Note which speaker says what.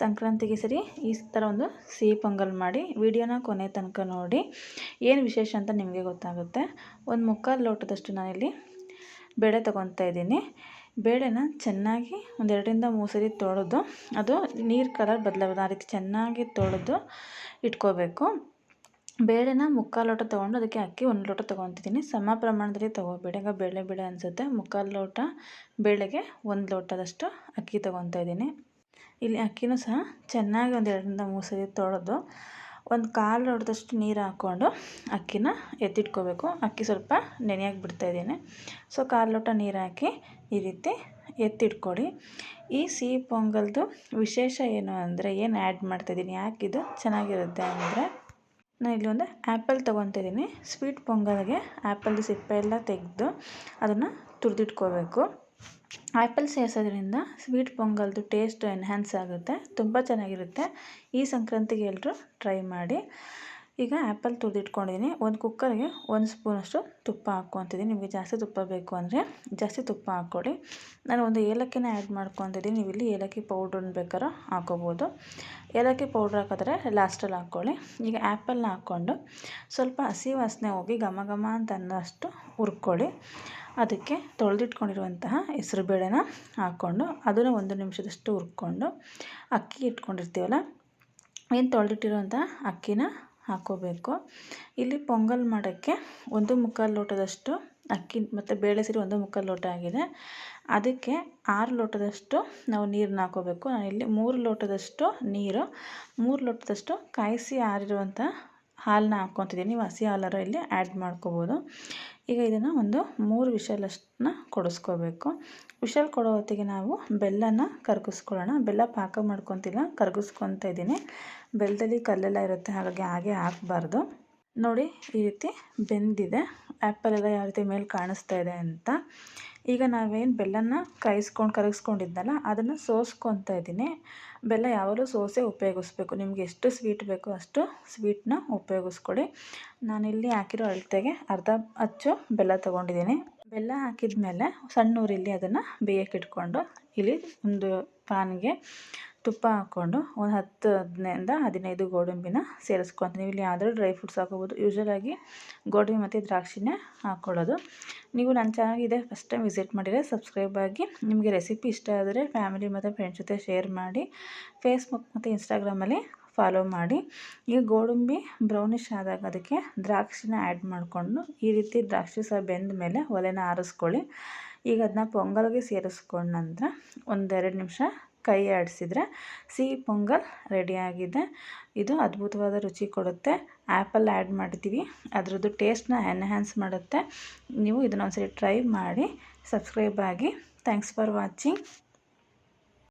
Speaker 1: ಸಂಕ್ರಾಂತಿಗೆ ಸರಿ ಈ ಥರ ಒಂದು ಸಿಹಿ ಪೊಂಗಲ್ ಮಾಡಿ ವಿಡಿಯೋನ ಕೊನೆ ತನಕ ನೋಡಿ ಏನು ವಿಶೇಷ ಅಂತ ನಿಮಗೆ ಗೊತ್ತಾಗುತ್ತೆ. ಒಂದು ಮುಕ್ಕಾಲು ಲೋಟದಷ್ಟು ನಾನಿಲ್ಲಿ ಬೇಳೆ ತೊಗೊತಾ ಇದ್ದೀನಿ. ಬೇಳೆನ ಚೆನ್ನಾಗಿ ಒಂದೆರಡರಿಂದ ಮೂರು ಸರಿ ತೊಳೆದು ಅದು ನೀರು ಕಲರ್ ಬದಲಾಗೋದು, ಆ ರೀತಿ ಚೆನ್ನಾಗಿ ತೊಳೆದು ಇಟ್ಕೋಬೇಕು. ಬೇಳೆನ ಮುಕ್ಕಾಲು ಲೋಟ ತೊಗೊಂಡು ಅದಕ್ಕೆ ಅಕ್ಕಿ ಒಂದು ಲೋಟ ತೊಗೊತಿದ್ದೀನಿ ಸಮ ಪ್ರಮಾಣದಲ್ಲಿ ತೊಗೋಬೇಡಿ ಬೇಳೆ ಬೇಳೆ ಅನಿಸುತ್ತೆ. ಮುಕ್ಕಾಲು ಲೋಟ ಬೇಳೆಗೆ ಒಂದು ಲೋಟದಷ್ಟು ಅಕ್ಕಿ ತೊಗೊತಾ ಇದ್ದೀನಿ. ಇಲ್ಲಿ ಅಕ್ಕಿನೂ ಸಹ ಚೆನ್ನಾಗಿ ಒಂದು ಎರಡರಿಂದ ಮೂರು ಸರಿ ತೊಳೆದು ಒಂದು ಕಾಲು ಹೊಡೆದಷ್ಟು ನೀರು ಹಾಕ್ಕೊಂಡು ಅಕ್ಕಿನ ಎತ್ತಿಟ್ಕೋಬೇಕು. ಅಕ್ಕಿ ಸ್ವಲ್ಪ ನೆನೆಯಾಗಿ ಬಿಡ್ತಾಯಿದ್ದೀನಿ ಸೊ ಕಾಲು ಲೋಟ ನೀರು ಹಾಕಿ ಈ ರೀತಿ ಎತ್ತಿಟ್ಕೊಡಿ. ಈ ಸಿಹಿ ಪೊಂಗಲ್ದು ವಿಶೇಷ ಏನು ಅಂದರೆ ಏನು ಆ್ಯಡ್ ಮಾಡ್ತಾಯಿದ್ದೀನಿ ಯಾಕಿದು ಚೆನ್ನಾಗಿರುತ್ತೆ ಅಂದರೆ ನಾನು ಇಲ್ಲಿ ಒಂದು ಆ್ಯಪಲ್ ತೊಗೊತಿದ್ದೀನಿ ಸ್ವೀಟ್ ಪೊಂಗಲ್ಗೆ ಆ್ಯಪಲ್ದು ಸಿಪ್ಪೆ ಎಲ್ಲ ತೆಗೆದು ಅದನ್ನು ತುರಿದಿಟ್ಕೋಬೇಕು. ಆ್ಯಪಲ್ ಸೇರಿಸೋದ್ರಿಂದ ಸ್ವೀಟ್ ಪೊಂಗಲ್ದು ಟೇಸ್ಟ್ ಎನ್ಹ್ಯಾನ್ಸ್ ಆಗುತ್ತೆ ತುಂಬ ಚೆನ್ನಾಗಿರುತ್ತೆ. ಈ ಸಂಕ್ರಾಂತಿಗೆ ಎಲ್ಲರೂ ಟ್ರೈ ಮಾಡಿ. ಈಗ ಆ್ಯಪಲ್ ತುರಿದಿಟ್ಕೊಂಡಿದ್ದೀನಿ. ಒಂದು ಕುಕ್ಕರ್ಗೆ ಒಂದು ಸ್ಪೂನಷ್ಟು ತುಪ್ಪ ಹಾಕ್ಕೊತಿದ್ದೀನಿ. ನಿಮಗೆ ಜಾಸ್ತಿ ತುಪ್ಪ ಬೇಕು ಅಂದರೆ ಜಾಸ್ತಿ ತುಪ್ಪ ಹಾಕ್ಕೊಳ್ಳಿ ನಾನು ಒಂದು ಏಲಕ್ಕಿನ ಆ್ಯಡ್ ಮಾಡ್ಕೊತಿದ್ದೀನಿ. ನೀವು ಇಲ್ಲಿ ಏಲಕ್ಕಿ ಪೌಡ್ರನ್ನ ಬೇಕಾದ್ರೂ ಹಾಕೋಬೋದು ಏಲಕ್ಕಿ ಪೌಡ್ರ್ ಹಾಕಿದ್ರೆ ಲಾಸ್ಟಲ್ಲಿ ಹಾಕ್ಕೊಳ್ಳಿ. ಈಗ ಆ್ಯಪಲ್ನ ಹಾಕ್ಕೊಂಡು ಸ್ವಲ್ಪ ಹಸಿ ವಾಸನೆ ಹೋಗಿ ಘಮ ಘಮ ಅಂತ ಅನ್ನೋಷ್ಟು ಹುರ್ಕೊಳ್ಳಿ. ಅದಕ್ಕೆ ತೊಳೆದಿಟ್ಕೊಂಡಿರುವಂತಹ ಬೇಳೆನ ಹಾಕ್ಕೊಂಡು ಅದನ್ನು ಒಂದು ನಿಮಿಷದಷ್ಟು ಹುರ್ಕೊಂಡು ಅಕ್ಕಿ ಇಟ್ಕೊಂಡಿರ್ತೀವಲ್ಲ, ಏನು ತೊಳೆದಿಟ್ಟಿರುವಂಥ ಅಕ್ಕಿನ ಹಾಕ್ಕೋಬೇಕು ಇಲ್ಲಿ ಪೊಂಗಲ್ ಮಾಡೋಕ್ಕೆ ಒಂದು ಮುಕ್ಕಾಲು ಲೋಟದಷ್ಟು ಅಕ್ಕಿ ಮತ್ತು ಬೇಳೆ ಸೇರಿ ಒಂದು ಮುಕ್ಕಾಲು ಲೋಟ ಆಗಿದೆ. ಅದಕ್ಕೆ ಆರು ಲೋಟದಷ್ಟು ನಾವು ನೀರನ್ನ ಹಾಕೋಬೇಕು. ಇಲ್ಲಿ ಮೂರು ಲೋಟದಷ್ಟು ನೀರು, ಮೂರು ಲೋಟದಷ್ಟು ಕಾಯಿಸಿ ಆರಿರುವಂಥ ಹಾಲನ್ನ ಹಾಕ್ಕೊತಿದ್ದೀನಿ. ನೀವು ಹಸಿ ಹಾಲಾರ ಇಲ್ಲಿ ಆ್ಯಡ್ ಮಾಡ್ಕೋಬೋದು. ಈಗ ಇದನ್ನು ಒಂದು ಮೂರು ವಿಷಲಷ್ಟನ್ನ ಕೊಡಿಸ್ಕೋಬೇಕು. ವಿಷಲ್ ಕೊಡೋ ಹೊತ್ತಿಗೆ ನಾವು ಬೆಲ್ಲನ ಕರಗಿಸ್ಕೊಳ್ಳೋಣ. ಬೆಲ್ಲ ಪಾಕ ಮಾಡ್ಕೊತಿಲ್ಲ, ಕರಗಿಸ್ಕೊತ ಇದ್ದೀನಿ. ಬೆಲ್ಲದಲ್ಲಿ ಕಲ್ಲೆಲ್ಲ ಇರುತ್ತೆ, ಹಾಗಾಗಿ ಹಾಗೆ ಹಾಕಬಾರ್ದು. ನೋಡಿ ಈ ರೀತಿ ಬೆಂದಿದೆ. ಆ್ಯಪಲ್ ಎಲ್ಲ ಯಾವ ರೀತಿ ಮೇಲೆ ಕಾಣಿಸ್ತಾ ಇದೆ ಅಂತ. ಈಗ ನಾವೇನು ಬೆಲ್ಲನ ಕಾಯಿಸ್ಕೊಂಡು, ಕರಗಿಸ್ಕೊಂಡಿದ್ದಲ್ಲ, ಅದನ್ನು ಸೋಸ್ಕೊತಾ ಇದ್ದೀನಿ ಬೆಲ್ಲ ಯಾವಾಗಲೂ ಸೋಸೆ ಉಪಯೋಗಿಸ್ಬೇಕು. ನಿಮ್ಗೆ ಎಷ್ಟು ಸ್ವೀಟ್ ಬೇಕೋ ಅಷ್ಟು ಸ್ವೀಟನ್ನ ಉಪಯೋಗಿಸ್ಕೊಡಿ. ನಾನಿಲ್ಲಿ ಹಾಕಿರೋ ಅಳತೆಗೆ ಅರ್ಧ ಅಚ್ಚು ಬೆಲ್ಲ ತೊಗೊಂಡಿದ್ದೀನಿ. ಬೆಲ್ಲ ಹಾಕಿದ ಮೇಲೆ ಸಣ್ಣ ಊರಿಲ್ಲಿ ಅದನ್ನು ಬೇಯಕ್ಕೆ ಇಟ್ಕೊಂಡು, ಇಲ್ಲಿ ಒಂದು ಪಾನ್ಗೆ ತುಪ್ಪ ಹಾಕ್ಕೊಂಡು ಒಂದು ಹತ್ತು ಹದಿನೈದಿಂದ ಹದಿನೈದು ಗೋಡಂಬಿನ ಸೇರಿಸ್ಕೊತೀನಿ ಇಲ್ಲಿ ಯಾವುದಾದ್ರು ಡ್ರೈ ಫ್ರೂಟ್ಸ್ ಹಾಕೋಬೋದು ಯೂಶ್ವಲಾಗಿ ಗೋಡಂಬಿ ಮತ್ತು ದ್ರಾಕ್ಷಿನೇ ಹಾಕ್ಕೊಳ್ಳೋದು. ನೀವು ನನ್ನ ಚಾನಲ್ ಇದೆ ಫಸ್ಟ್ ಟೈಮ್ ವಿಸಿಟ್ ಮಾಡಿದರೆ ಸಬ್ಸ್ಕ್ರೈಬ್ ಆಗಿ. ನಿಮಗೆ ರೆಸಿಪಿ ಇಷ್ಟ ಆದರೆ ಫ್ಯಾಮಿಲಿ ಮತ್ತು ಫ್ರೆಂಡ್ಸ್ ಜೊತೆ ಶೇರ್ ಮಾಡಿ. ಫೇಸ್ಬುಕ್ ಮತ್ತು ಇನ್ಸ್ಟಾಗ್ರಾಮಲ್ಲಿ ಫಾಲೋ ಮಾಡಿ. ಈಗ ಗೋಡಂಬಿ ಬ್ರೌನಿಷ್ ಆದಾಗ ಅದಕ್ಕೆ ದ್ರಾಕ್ಷಿನ ಆ್ಯಡ್ ಮಾಡಿಕೊಂಡು ಈ ರೀತಿ ದ್ರಾಕ್ಷಿ ಸಹ ಬೆಂದ ಮೇಲೆ ಒಲೆನ ಆರಿಸ್ಕೊಳ್ಳಿ. ಈಗ ಅದನ್ನ ಪೊಂಗಲ್ಗೆ ಸೇರಿಸ್ಕೊಂಡ ನಂತರ ಒಂದೆರಡು ನಿಮಿಷ ಕೈ ಆಡಿಸಿದ್ರೆ ಸಿಹಿ ಪೊಂಗಲ್ ರೆಡಿಯಾಗಿದೆ ಇದು ಅದ್ಭುತವಾದ ರುಚಿ ಕೊಡುತ್ತೆ. ಆ್ಯಪಲ್ ಆ್ಯಡ್ ಮಾಡ್ತೀವಿ. ಅದರದ್ದು ಟೇಸ್ಟ್ನ ಎನ್ಹ್ಯಾನ್ಸ್ ಮಾಡುತ್ತೆ. ನೀವು ಇದನ್ನೊಂದ್ಸರಿ ಟ್ರೈ ಮಾಡಿ, ಸಬ್ಸ್ಕ್ರೈಬ್ ಆಗಿ. Thanks for watching